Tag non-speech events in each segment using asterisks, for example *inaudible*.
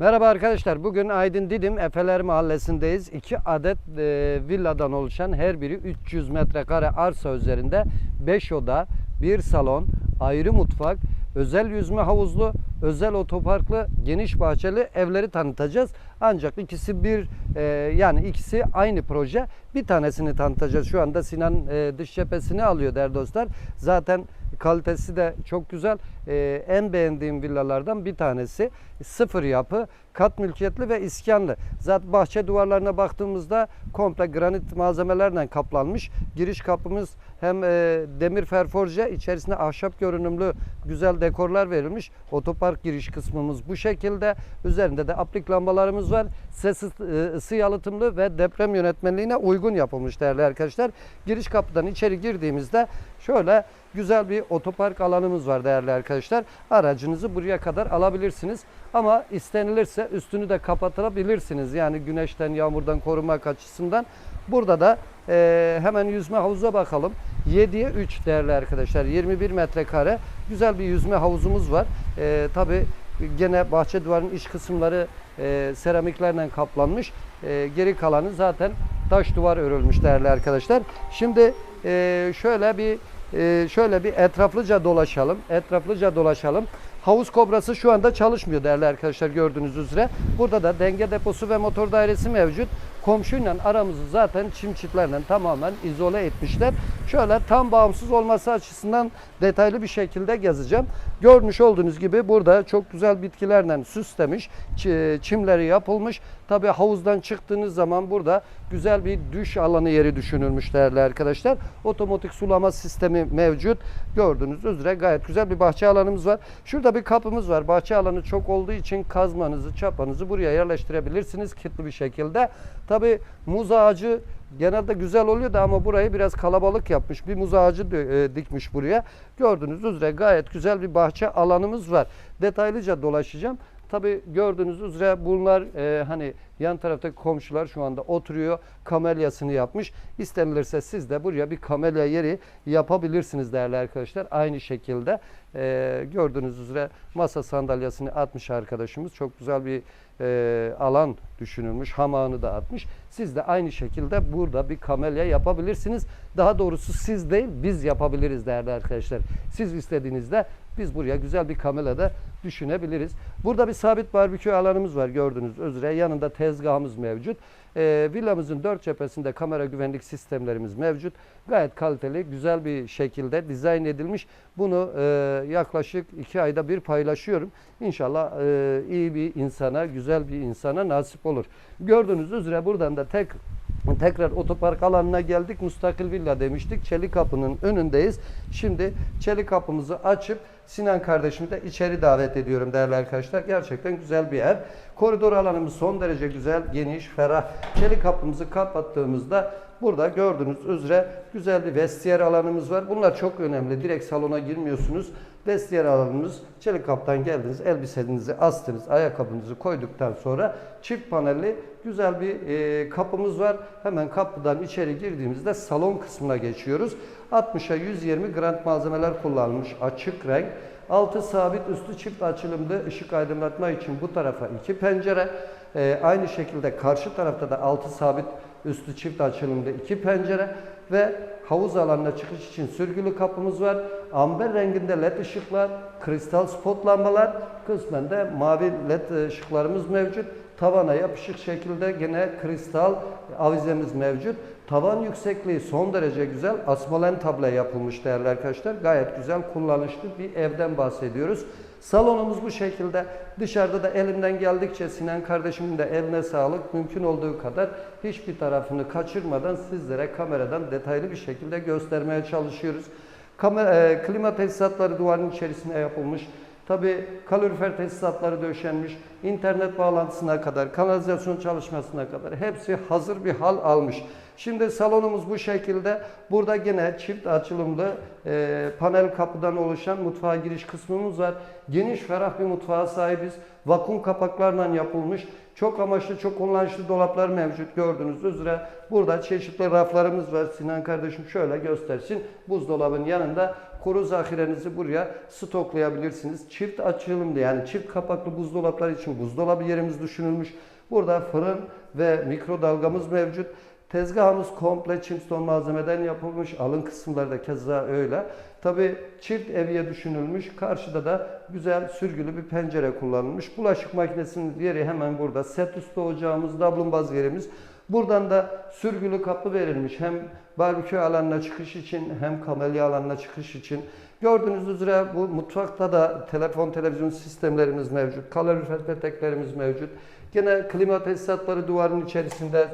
Merhaba arkadaşlar. Bugün Aydın Didim Efeler Mahallesi'ndeyiz. İki adet e, villadan oluşan her biri 300 metrekare arsa üzerinde 5 oda, 1 salon, ayrı mutfak, özel yüzme havuzlu, özel otoparklı, geniş bahçeli evleri tanıtacağız. Ancak ikisi bir e, yani ikisi aynı proje. Bir tanesini tanıtacağız. Şu anda Sinan e, dış cephesini alıyor değerli dostlar. Zaten kalitesi de çok güzel. Ee, en beğendiğim villalardan bir tanesi. Sıfır yapı, kat mülkiyetli ve iskanlı. Zaten bahçe duvarlarına baktığımızda komple granit malzemelerle kaplanmış. Giriş kapımız hem e, demir ferforje, içerisinde ahşap görünümlü güzel dekorlar verilmiş. Otopark giriş kısmımız bu şekilde. Üzerinde de aplik lambalarımız var. Ses ısı- ısı yalıtımlı ve deprem yönetmenliğine uygun yapılmış değerli arkadaşlar. Giriş kapıdan içeri girdiğimizde şöyle güzel bir otopark alanımız var değerli arkadaşlar. Aracınızı buraya kadar alabilirsiniz. Ama istenilirse üstünü de kapatabilirsiniz. Yani güneşten, yağmurdan korumak açısından. Burada da e, hemen yüzme havuza bakalım. 7'ye 3 değerli arkadaşlar. 21 metrekare güzel bir yüzme havuzumuz var. E, Tabi gene bahçe duvarının iç kısımları e, seramiklerle kaplanmış. E, geri kalanı zaten taş duvar örülmüş değerli arkadaşlar. Şimdi e, şöyle bir e, şöyle bir etraflıca dolaşalım. Etraflıca dolaşalım. Havuz kobrası şu anda çalışmıyor değerli arkadaşlar gördüğünüz üzere. Burada da denge deposu ve motor dairesi mevcut. Komşuyla aramızı zaten çim çitlerle tamamen izole etmişler. Şöyle tam bağımsız olması açısından detaylı bir şekilde gezeceğim. Görmüş olduğunuz gibi burada çok güzel bitkilerle süslemiş. çi- Çimleri yapılmış. Tabi havuzdan çıktığınız zaman burada güzel bir duş alanı yeri düşünülmüş değerli arkadaşlar. Otomatik sulama sistemi mevcut. Gördüğünüz üzere gayet güzel bir bahçe alanımız var. Şurada bir kapımız var. Bahçe alanı çok olduğu için kazmanızı, çapanızı buraya yerleştirebilirsiniz kilitli bir şekilde. Tabi muz ağacı genelde güzel oluyor da ama burayı biraz kalabalık yapmış. Bir muz ağacı e, dikmiş buraya. Gördüğünüz üzere gayet güzel bir bahçe alanımız var. Detaylıca dolaşacağım. Tabi gördüğünüz üzere bunlar e, hani yan taraftaki komşular şu anda oturuyor. Kamelyasını yapmış. İstenilirse siz de buraya bir kamelya yeri yapabilirsiniz değerli arkadaşlar. Aynı şekilde e, gördüğünüz üzere masa sandalyesini atmış arkadaşımız. Çok güzel bir e, alan düşünülmüş. Hamağını da atmış. Siz de aynı şekilde burada bir kamelya yapabilirsiniz. Daha doğrusu siz değil biz yapabiliriz değerli arkadaşlar. Siz istediğinizde biz buraya güzel bir kamera da düşünebiliriz. Burada bir sabit barbekü alanımız var gördüğünüz üzere. Yanında tezgahımız mevcut. Ee, villamızın dört cephesinde kamera güvenlik sistemlerimiz mevcut. Gayet kaliteli, güzel bir şekilde dizayn edilmiş. Bunu e, yaklaşık iki ayda bir paylaşıyorum. İnşallah e, iyi bir insana, güzel bir insana nasip olur. Gördüğünüz üzere buradan da tek Tekrar otopark alanına geldik. Mustakil villa demiştik. Çelik kapının önündeyiz. Şimdi çelik kapımızı açıp Sinan kardeşimi de içeri davet ediyorum değerli arkadaşlar. Gerçekten güzel bir ev. Koridor alanımız son derece güzel, geniş, ferah. Çelik kapımızı kapattığımızda burada gördüğünüz üzere güzel bir vestiyer alanımız var. Bunlar çok önemli. Direkt salona girmiyorsunuz. Vestiyer alanımız çelik kaptan geldiniz, elbisenizi astınız, ayakkabınızı koyduktan sonra çift panelli güzel bir e, kapımız var. Hemen kapıdan içeri girdiğimizde salon kısmına geçiyoruz. 60'a 120 grant malzemeler kullanılmış açık renk. Altı sabit üstü çift açılımlı ışık aydınlatma için bu tarafa iki pencere. E, aynı şekilde karşı tarafta da altı sabit üstü çift açılımlı iki pencere ve havuz alanına çıkış için sürgülü kapımız var. Amber renginde led ışıklar, kristal spot lambalar, kısmen de mavi led ışıklarımız mevcut. Tavana yapışık şekilde gene kristal avizemiz mevcut. Tavan yüksekliği son derece güzel. Asmalen tablo yapılmış değerli arkadaşlar. Gayet güzel kullanışlı bir evden bahsediyoruz. Salonumuz bu şekilde. Dışarıda da elimden geldikçe Sinan kardeşimin de eline sağlık. Mümkün olduğu kadar hiçbir tarafını kaçırmadan sizlere kameradan detaylı bir şekilde göstermeye çalışıyoruz. Kamera, e, klima tesisatları duvarın içerisine yapılmış. Tabi kalorifer tesisatları döşenmiş, internet bağlantısına kadar, kanalizasyon çalışmasına kadar hepsi hazır bir hal almış. Şimdi salonumuz bu şekilde. Burada gene çift açılımlı e, panel kapıdan oluşan mutfağa giriş kısmımız var. Geniş ferah bir mutfağa sahibiz. Vakum kapaklarla yapılmış. Çok amaçlı, çok kullanışlı dolaplar mevcut gördüğünüz üzere. Burada çeşitli raflarımız var. Sinan kardeşim şöyle göstersin. Buzdolabının yanında kuru zahirenizi buraya stoklayabilirsiniz. Çift açılımlı yani çift kapaklı buzdolaplar için buzdolabı yerimiz düşünülmüş. Burada fırın ve mikrodalgamız mevcut. Tezgahımız komple çimston malzemeden yapılmış. Alın kısımları da keza öyle. Tabi çift evye düşünülmüş. Karşıda da güzel sürgülü bir pencere kullanılmış. Bulaşık makinesinin yeri hemen burada. Set üstü ocağımız, dablumbaz yerimiz. Buradan da sürgülü kapı verilmiş. Hem barbekü alanına çıkış için hem kamelya alanına çıkış için. Gördüğünüz üzere bu mutfakta da telefon televizyon sistemlerimiz mevcut. Kalorifer peteklerimiz mevcut. Gene klima tesisatları duvarın içerisinde.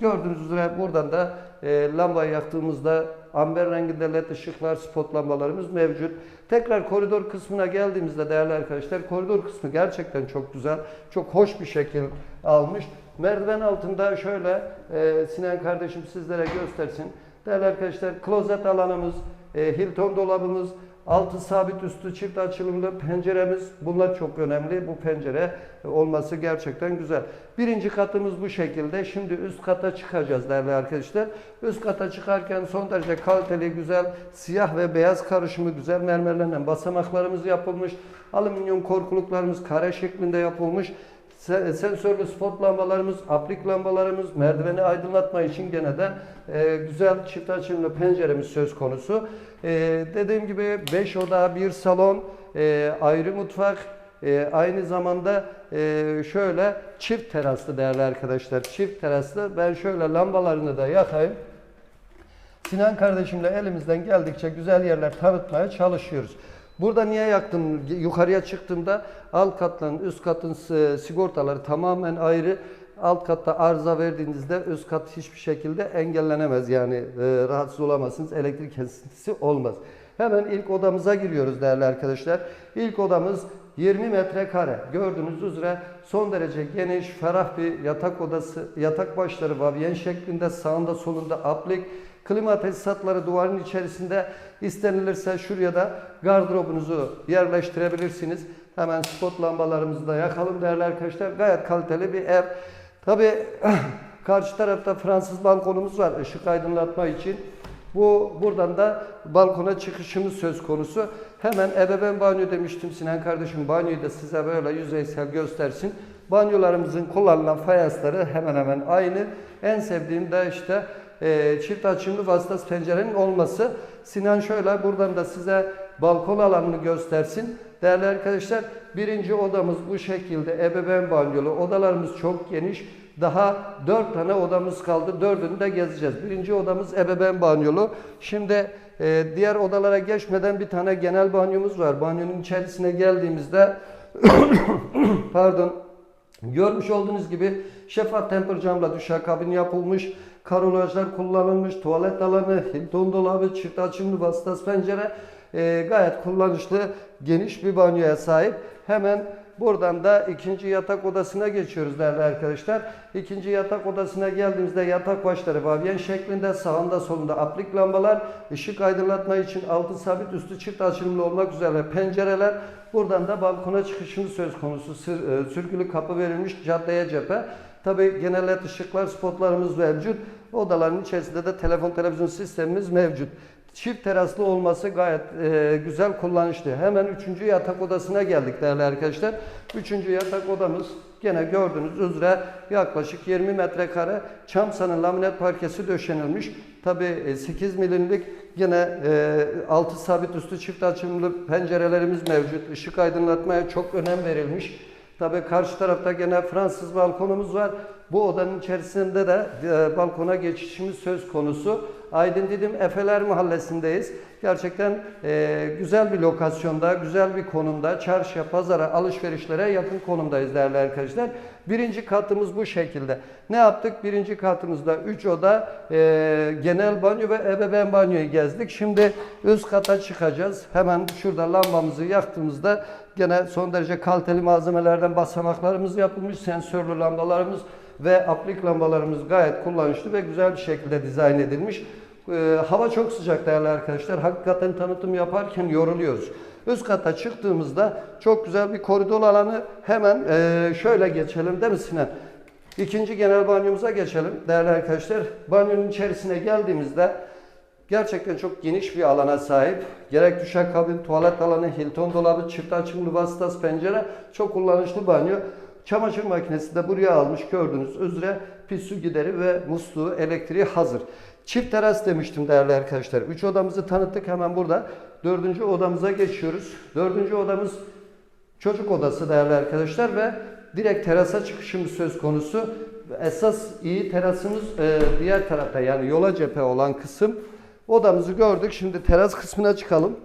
Gördüğünüz üzere buradan da e, lambayı yaktığımızda amber renginde led ışıklar, spot lambalarımız mevcut. Tekrar koridor kısmına geldiğimizde değerli arkadaşlar koridor kısmı gerçekten çok güzel. Çok hoş bir şekil almış. Merdiven altında şöyle e, Sinan kardeşim sizlere göstersin. Değerli arkadaşlar klozet alanımız, e, Hilton dolabımız, altı sabit üstü çift açılımlı penceremiz bunlar çok önemli. Bu pencere olması gerçekten güzel. Birinci katımız bu şekilde. Şimdi üst kata çıkacağız değerli arkadaşlar. Üst kata çıkarken son derece kaliteli, güzel, siyah ve beyaz karışımı güzel mermerlerle basamaklarımız yapılmış. Alüminyum korkuluklarımız kare şeklinde yapılmış. Se- Sensörlü spot lambalarımız, aplik lambalarımız, merdiveni aydınlatma için gene de e, güzel çift açımlı penceremiz söz konusu. E, dediğim gibi 5 oda, bir salon, e, ayrı mutfak, e, aynı zamanda e, şöyle çift teraslı değerli arkadaşlar. Çift teraslı. Ben şöyle lambalarını da yakayım. Sinan kardeşimle elimizden geldikçe güzel yerler tanıtmaya çalışıyoruz. Burada niye yaktım? Yukarıya çıktığımda alt katların üst katın s- sigortaları tamamen ayrı. Alt katta arıza verdiğinizde üst kat hiçbir şekilde engellenemez. Yani e, rahatsız olamazsınız. Elektrik kesintisi olmaz. Hemen ilk odamıza giriyoruz değerli arkadaşlar. İlk odamız 20 metrekare. Gördüğünüz üzere son derece geniş, ferah bir yatak odası. Yatak başları vavyen şeklinde sağında solunda aplik. Klima tesisatları duvarın içerisinde istenilirse şuraya da gardırobunuzu yerleştirebilirsiniz. Hemen spot lambalarımızı da yakalım değerli arkadaşlar. Gayet kaliteli bir ev. Tabi *clears throat* karşı tarafta Fransız balkonumuz var ışık aydınlatma için. Bu buradan da balkona çıkışımız söz konusu. Hemen ebeveyn banyo demiştim Sinan kardeşim banyoyu da size böyle yüzeysel göstersin. Banyolarımızın kullanılan fayansları hemen hemen aynı. En sevdiğim de işte e, çift açımlı vasıtası pencerenin olması. Sinan şöyle buradan da size balkon alanını göstersin. Değerli arkadaşlar birinci odamız bu şekilde ebeveyn banyolu. Odalarımız çok geniş. Daha dört tane odamız kaldı. Dördünü de gezeceğiz. Birinci odamız ebeveyn banyolu. Şimdi e, diğer odalara geçmeden bir tane genel banyomuz var. Banyonun içerisine geldiğimizde *coughs* pardon Görmüş olduğunuz gibi şeffaf temper camla duşakabin yapılmış, karolajlar kullanılmış, tuvalet alanı, Hilton dolabı, çift açımlı vasıtası pencere e, gayet kullanışlı, geniş bir banyoya sahip. Hemen buradan da ikinci yatak odasına geçiyoruz değerli arkadaşlar. İkinci yatak odasına geldiğimizde yatak başları vavyen şeklinde sağında solunda aplik lambalar, ışık aydınlatma için altı sabit üstü çift açılımlı olmak üzere pencereler. Buradan da balkona çıkışımız söz konusu. E, sürgülü kapı verilmiş caddeye cephe. Tabi genel led ışıklar, spotlarımız mevcut. Odaların içerisinde de telefon televizyon sistemimiz mevcut. Çift teraslı olması gayet e, güzel kullanışlı. Hemen üçüncü yatak odasına geldik değerli arkadaşlar. Üçüncü yatak odamız gene gördüğünüz üzere yaklaşık 20 metrekare çamsanın laminat parkesi döşenilmiş. Tabi 8 milimlik Yine e, altı sabit üstü çift açımlı pencerelerimiz mevcut. Işık aydınlatmaya çok önem verilmiş. Tabii karşı tarafta gene Fransız balkonumuz var. Bu odanın içerisinde de e, balkona geçişimiz söz konusu. Aydın Didim Efeler Mahallesi'ndeyiz. Gerçekten e, güzel bir lokasyonda, güzel bir konumda, çarşıya, pazara, alışverişlere yakın konumdayız değerli arkadaşlar. Birinci katımız bu şekilde. Ne yaptık? Birinci katımızda 3 oda, e, genel banyo ve ebeveyn banyoyu gezdik. Şimdi üst kata çıkacağız. Hemen şurada lambamızı yaktığımızda gene son derece kaliteli malzemelerden basamaklarımız yapılmış, sensörlü lambalarımız ve aplik lambalarımız gayet kullanışlı ve güzel bir şekilde dizayn edilmiş. Ee, hava çok sıcak değerli arkadaşlar. Hakikaten tanıtım yaparken yoruluyoruz. Üst kata çıktığımızda çok güzel bir koridor alanı hemen e, şöyle geçelim değil mi Sinan? İkinci genel banyomuza geçelim değerli arkadaşlar. Banyonun içerisine geldiğimizde Gerçekten çok geniş bir alana sahip. Gerek duşakabin, tuvalet alanı, Hilton dolabı, çift açımlı vasıtas pencere çok kullanışlı banyo. Çamaşır makinesi de buraya almış gördüğünüz üzere pis su gideri ve musluğu, elektriği hazır. Çift teras demiştim değerli arkadaşlar. Üç odamızı tanıttık hemen burada. Dördüncü odamıza geçiyoruz. Dördüncü odamız çocuk odası değerli arkadaşlar ve direkt terasa çıkışımız söz konusu. Esas iyi terasımız e, diğer tarafta yani yola cephe olan kısım. Odamızı gördük. Şimdi teras kısmına çıkalım.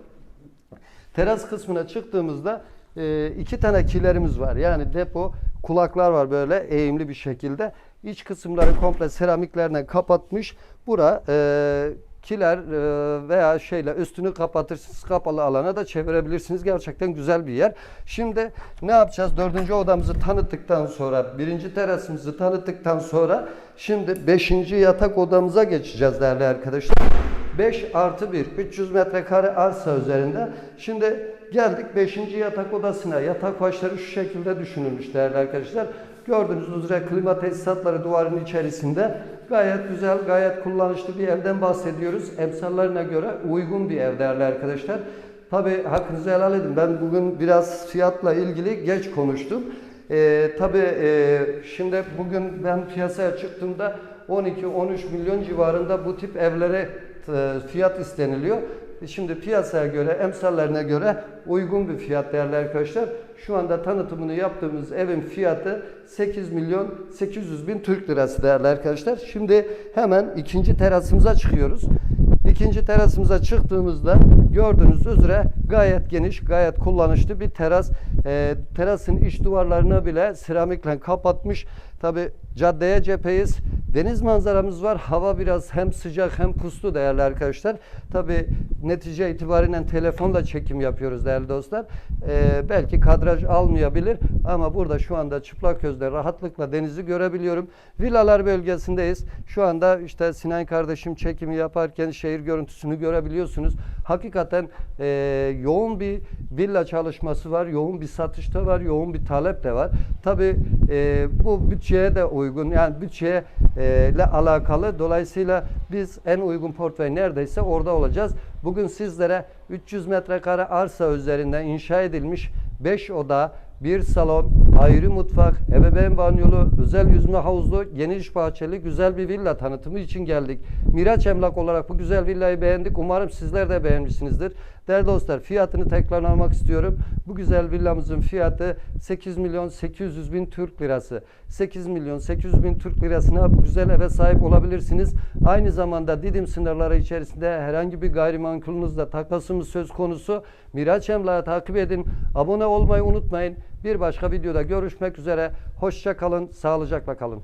Teras kısmına çıktığımızda e, iki tane kilerimiz var. Yani depo kulaklar var böyle eğimli bir şekilde. İç kısımları komple seramiklerle kapatmış. Bura e, kiler e, veya şeyle üstünü kapatırsınız kapalı alana da çevirebilirsiniz. Gerçekten güzel bir yer. Şimdi ne yapacağız? Dördüncü odamızı tanıttıktan sonra birinci terasımızı tanıttıktan sonra şimdi beşinci yatak odamıza geçeceğiz değerli arkadaşlar. 5 artı 1 300 metrekare arsa üzerinde. Şimdi geldik 5. yatak odasına. Yatak başları şu şekilde düşünülmüş değerli arkadaşlar. Gördüğünüz üzere klima tesisatları duvarın içerisinde gayet güzel, gayet kullanışlı bir evden bahsediyoruz. Emsallarına göre uygun bir ev değerli arkadaşlar. Tabi hakkınızı helal edin. Ben bugün biraz fiyatla ilgili geç konuştum. Ee, tabii e, şimdi bugün ben piyasaya çıktığımda 12-13 milyon civarında bu tip evlere e, fiyat isteniliyor. Şimdi piyasaya göre, emsallerine göre uygun bir fiyat değerli arkadaşlar. Şu anda tanıtımını yaptığımız evin fiyatı 8 milyon 800 bin Türk lirası değerli arkadaşlar. Şimdi hemen ikinci terasımıza çıkıyoruz. İkinci terasımıza çıktığımızda gördüğünüz üzere gayet geniş, gayet kullanışlı bir teras. Ee, terasın iç duvarlarını bile seramikle kapatmış. Tabi caddeye cepheyiz. Deniz manzaramız var. Hava biraz hem sıcak hem puslu değerli arkadaşlar. Tabi netice itibariyle telefonla çekim yapıyoruz değerli dostlar. Ee, belki kadraj almayabilir ama burada şu anda çıplak gözle rahatlıkla denizi görebiliyorum. Villalar bölgesindeyiz. Şu anda işte Sinan kardeşim çekimi yaparken şehir görüntüsünü görebiliyorsunuz. Hakikaten e, yoğun bir villa çalışması var. Yoğun bir satışta var. Yoğun bir talep de var. Tabi e, bu bütçeye de uygun. Yani bütçeye e, alakalı. Dolayısıyla biz en uygun portföy neredeyse orada olacağız. Bugün sizlere 300 metrekare arsa üzerinden inşa edilmiş 5 oda, bir salon, ayrı mutfak, ebeveyn banyolu, özel yüzme havuzlu, geniş bahçeli güzel bir villa tanıtımı için geldik. Miraç Emlak olarak bu güzel villayı beğendik. Umarım sizler de beğenmişsinizdir. Değerli dostlar fiyatını tekrar almak istiyorum. Bu güzel villamızın fiyatı 8 milyon 800 bin Türk lirası. 8 milyon 800 bin Türk lirasına bu güzel eve sahip olabilirsiniz. Aynı zamanda Didim sınırları içerisinde herhangi bir gayrimenkulünüzle takasımız söz konusu. Miraç Emlak'ı takip edin. Abone olmayı unutmayın. Bir başka videoda görüşmek üzere. Hoşça kalın, sağlıcakla kalın.